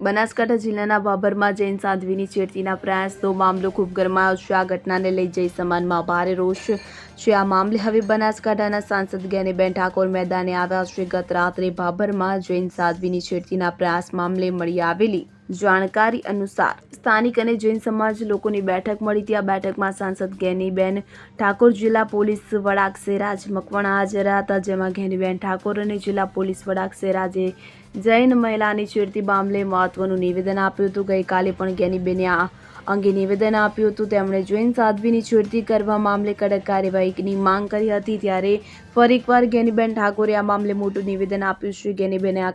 બનાસકાંઠા જિલ્લાના ભાભરમાં જૈન સાધ્વીની છેડતીના પ્રયાસનો મામલો ખૂબ ગરમાયો છે. આ ઘટનાને લઈ જઈ સમાનમાં ભારે રોષ છે. આ મામલે હવે બનાસકાંઠાના સાંસદ જ્ઞાનીબેન ઠાકોર મેદાને આવ્યા છે. ગત રાત્રે ભાભરમાં જૈન સાધ્વીની છેડતીના પ્રયાસ મામલે મળી આવેલી જાણકારી અનુસાર સ્થાનિક અને જૈન સમાજ લોકોની બેઠક મળી આ બેઠકમાં સાંસદ જ્ઞાનીબેન ઠાકોર, જિલ્લા પોલીસ વડા સેરાજ મકવાણા હાજર હતા, જેમાં ગેનીબેન ઠાકોર અને જિલ્લા પોલીસ વડા સેરાજે જૈન મહિલાની છેડતી મામલે મહત્વનું નિવેદન આપ્યું હતું. ગઈકાલે પણ જ્ઞાનીબેને આ અંગે નિવેદન આપ્યું હતું. તેમણે જૈન સાધ્વીની છેડતી કરવા મામલે કડક કાર્યવાહીની માંગ કરી હતી. ત્યારે ફરી એકવાર જ્ઞાનીબેન ઠાકોરે આ મામલે મોટું નિવેદન આપ્યું. છે જ્ઞાનીબેને આ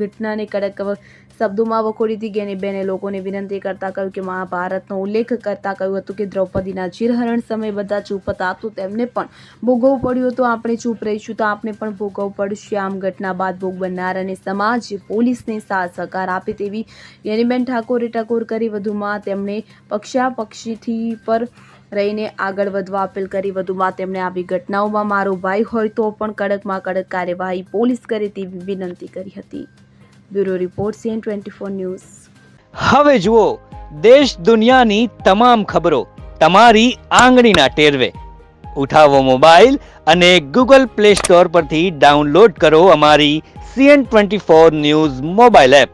ઘટનાને કડક શબ્દોમાં વખોડી હતી. બેને લોકોને વિનંતી કરતા કહ્યું કે મહાભારતનો ઉલ્લેખ કરતા કહ્યું હતું કે દ્રૌપદીના ચિરહરણ સમયે બધા ચૂપ હતા, તો તેમને પણ ભોગવવું પડ્યું હતું. આપણે ચૂપ રહીશું તો આપણે પણ ભોગવવું પડશે. આમ ઘટના બાદ ભોગ બનનાર અને સમાજ પોલીસને સાથ સહકાર આપે તેવી યનીબેન ઠાકોરે ટકોર કરી. વધુમાં તેમણે પક્ષાપક્ષીથી પર રહીને આગળ વધવા અપીલ કરી. વધુમાં તેમણે આવી ઘટનાઓમાં મારો ભાઈ હોય તો પણ કડકમાં કડક કાર્યવાહી પોલીસ કરે તેવી વિનંતી કરી હતી. Bureau report CN twenty four news. હવે જુઓ, દેશ દુનિયાની તમામ ખબરો તમારી આંગળીના ટેરવે. ઉઠાવો મોબાઈલ અને ગૂગલ પ્લે સ્ટોર પરથી ડાઉનલોડ કરો અમારી CN twenty four news mobile app.